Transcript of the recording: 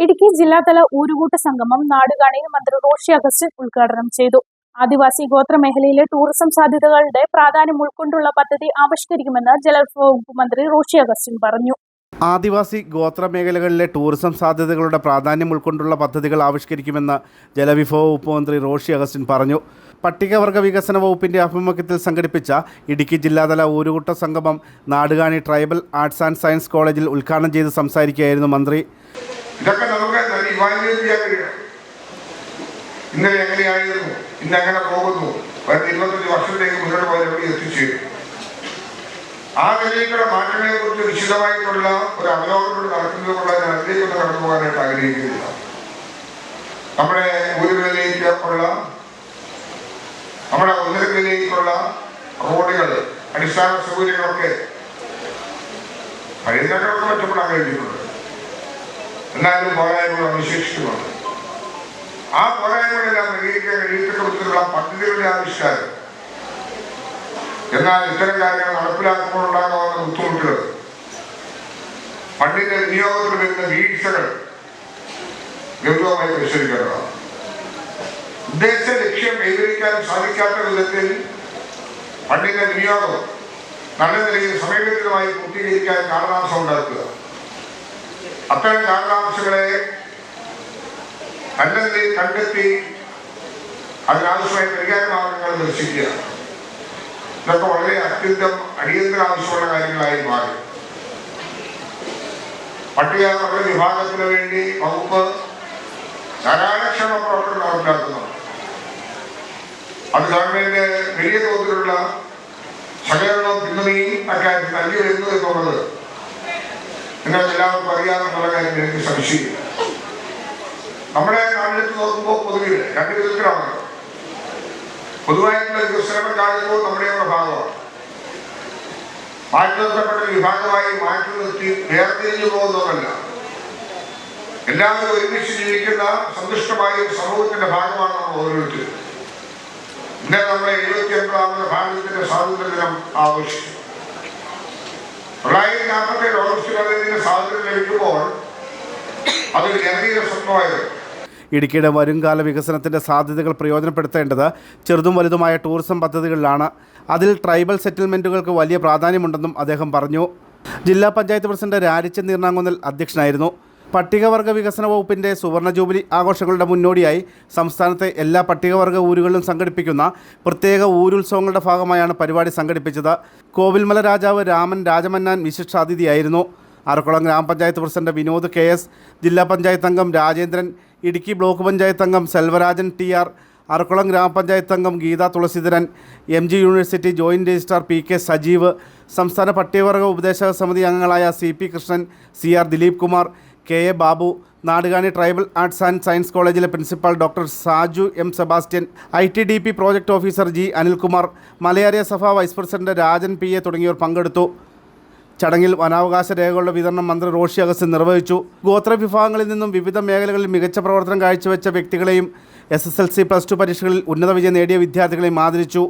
ഇടുക്കി ജില്ലാതല ഊരുകൂട്ട സംഗമം നാടുകാണിയിൽ മന്ത്രി റോഷി അഗസ്റ്റിൻ ഉദ്ഘാടനം ചെയ്തു. ആദിവാസി ഗോത്ര മേഖലയിലെ ടൂറിസം സാധ്യതകളുടെ പ്രാധാന്യം ഉൾക്കൊണ്ടുള്ള പദ്ധതി ആവിഷ്കരിക്കുമെന്ന് ജലവിഭവ വകുപ്പ് മന്ത്രി റോഷി അഗസ്റ്റിൻ പറഞ്ഞു. ആദിവാസി ഗോത്ര മേഖലകളിലെ ടൂറിസം സാധ്യതകളുടെ പ്രാധാന്യം ഉൾക്കൊണ്ടുള്ള പദ്ധതികൾ ആവിഷ്കരിക്കുമെന്ന് ജലവിഭവ വകുപ്പ് മന്ത്രി റോഷി അഗസ്റ്റിൻ പറഞ്ഞു. പട്ടികവർഗ വികസന വകുപ്പിന്റെ ആഭിമുഖ്യത്തിൽ സംഘടിപ്പിച്ച ഇടുക്കി ജില്ലാതല ഊരുകൂട്ട സംഗമം Nadukani tribal arts and science കോളേജിൽ ഉദ്ഘാടനം ചെയ്ത് സംസാരിക്കുകയായിരുന്നു മന്ത്രി. ഇന്നലെ ആ നിലയിലുള്ള മാറ്റങ്ങളെ കുറിച്ച് വിശദമായിട്ടുള്ള ഒരു അവലോകനം നടക്കുന്നത് കൊണ്ട് ഞാൻ അതിലേക്കൊന്ന് കടന്നു പോകാനായിട്ട് ആഗ്രഹിക്കുന്നില്ല. നമ്മുടെ ഊരുകളിലേക്ക് ഉള്ള നമ്മുടെ ഉന്നതങ്ങളിലേക്കുള്ള റോഡുകൾ അടിസ്ഥാന സൗകര്യങ്ങളൊക്കെ പഴയതിനൊക്കെ മെച്ചപ്പെടാൻ കഴിഞ്ഞിട്ടുണ്ട്. എന്നാലും പോരായ്മകൾ അവശേഷിക്കുന്നുണ്ട്. ആ പോരായ്മകളെല്ലാം പരിഹരിക്കാൻ കഴിയത്തക്ക വിധത്തിലുള്ള പദ്ധതികളുടെ ആവിഷ്കാരം. എന്നാൽ ഇത്തരം കാര്യങ്ങൾ നടപ്പിലാക്കുമ്പോൾ ഉണ്ടാകാവുന്ന ബുദ്ധിമുട്ടുകൾ ഫണ്ടിന്റെ വിനിയോഗത്തിൽ വരുന്ന വീഴ്ചകൾ ഗൗരവമായി പരിശോധിക്കേണ്ടതാണ്. ഉദ്ദേശ ലക്ഷ്യം കൈവരിക്കാൻ സാധിക്കാത്ത വിധത്തിൽ ഫണ്ടിന്റെ വിനിയോഗം നല്ല നിലയിൽ സമയബന്ധിതമായി പൂർത്തീകരിക്കാൻ കാലതാമസം ഉണ്ടാക്കുക. അത്തരം കാലതാമസങ്ങളെ നല്ല നിലയിൽ കണ്ടെത്തി അതിനാവശ്യമായ പരിഹാര മാർഗങ്ങൾ ദർശിക്കുക ഇതൊക്കെ വളരെ അത്യന്തം അടിയന്തര ആവശ്യമുള്ള കാര്യങ്ങളായി മാറി. പട്ടികവർഗ വിഭാഗത്തിന് വേണ്ടി വകുപ്പ് ധാരാളക്ഷമ പ്രവർത്തനം നടപ്പിലാക്കുന്നു അത് ഗവൺമെന്റ് വലിയ തോതിലുള്ള സഹകരണവും പിന്തുണയും അക്കാര്യത്തിൽ നൽകി വരുന്നു എന്നുള്ളത് നിങ്ങൾക്ക് എല്ലാവർക്കും അറിയാമെന്നുള്ള കാര്യം എനിക്ക് സംശയം നമ്മുടെ നാട്ടിലേക്ക് നോക്കുമ്പോൾ പൊതുവിൽ രണ്ട് വിധത്തിലാണ്. പൊതുവായിട്ടുള്ള വികസനം കാര്യങ്ങളും നമ്മുടെ ഒരു ഭാഗമാണ്. ഒരു വിഭാഗമായി മാറ്റി നിർത്തി വേർതിരിഞ്ഞു പോകുന്നതല്ല എല്ലാവരും ഒരുമിച്ച് ജീവിക്കുന്ന സന്തുഷ്ടമായ സമൂഹത്തിന്റെ ഭാഗമാണ് നമ്മൾ ഓരോരുത്തരും. ഇന്നലെ നമ്മുടെ എഴുപത്തി ഒൻപതാമത് ഭാരതത്തിന്റെ സ്വാതന്ത്ര്യ ദിനം ആഘോഷിച്ചു തൊള്ളായിരത്തി നാൽപ്പത്തി ഓഗസ്റ്റ് പതിനഞ്ചിന് സ്വാതന്ത്ര്യം ലഭിക്കുമ്പോൾ അതൊരു ജനകീയ സ്വപ്നമായിരുന്നു. ഇടുക്കിയുടെ വരുംകാല വികസനത്തിന്റെ സാധ്യതകൾ പ്രയോജനപ്പെടുത്തേണ്ടത് ചെറുതും വലുതുമായ ടൂറിസം പദ്ധതികളിലാണ്. അതിൽ ട്രൈബൽ സെറ്റിൽമെന്റുകൾക്ക് വലിയ പ്രാധാന്യമുണ്ടെന്നും അദ്ദേഹം പറഞ്ഞു. ജില്ലാ പഞ്ചായത്ത് പ്രസിഡന്റ് രാരിച്ചൻ നീർണാങ്കുന്നൽ അധ്യക്ഷനായിരുന്നു. പട്ടികവർഗ വികസന വകുപ്പിന്റെ സുവർണ ജൂബിലി ആഘോഷങ്ങളുടെ മുന്നോടിയായി സംസ്ഥാനത്തെ എല്ലാ പട്ടികവർഗ ഊരുകളിലും സംഘടിപ്പിക്കുന്ന പ്രത്യേക ഊരുത്സവങ്ങളുടെ ഭാഗമായാണ് പരിപാടി സംഘടിപ്പിച്ചത്. കോവിൽമല രാജാവ് രാമൻ രാജമന്നാൻ വിശിഷ്ടാതിഥിയായിരുന്നു. ആറക്കുളം ഗ്രാമപഞ്ചായത്ത് പ്രസിഡന്റ് വിനോദ് കെ എസ് ജില്ലാ പഞ്ചായത്ത് അംഗം രാജേന്ദ്രൻ ഇടുക്കി ബ്ലോക്ക് പഞ്ചായത്ത് അംഗം സെൽവരാജൻ ടി ആർ അറക്കുളം ഗ്രാമപഞ്ചായത്ത് അംഗം Geetha Thulaseedharan M G university joint registrar P K Sajeev സംസ്ഥാന പട്ടികവർഗ ഉപദേശക സമിതി അംഗങ്ങളായ C P Krishnan C R Dileep Kumar K A Babu Nadukani tribal arts and science കോളേജിലെ principal doctor Saju M Sebastian I T D P project officer G Anilkumar Malayaraya Sabha vice president Rajan P A തുടങ്ങിയവർ പങ്കെടുത്തു. ചടങ്ങിൽ വനാവകാശ രേഖകളുടെ വിതരണം മന്ത്രി Roshy Augustine നിർവഹിച്ചു. ഗോത്ര വിഭാഗങ്ങളിൽ നിന്നും വിവിധ മേഖലകളിൽ മികച്ച പ്രവർത്തനം കാഴ്ചവെച്ച വ്യക്തികളെയും S S L C plus two പരീക്ഷകളിൽ ഉന്നത വിജയം നേടിയ വിദ്യാർത്ഥികളെയും ആദരിച്ചു.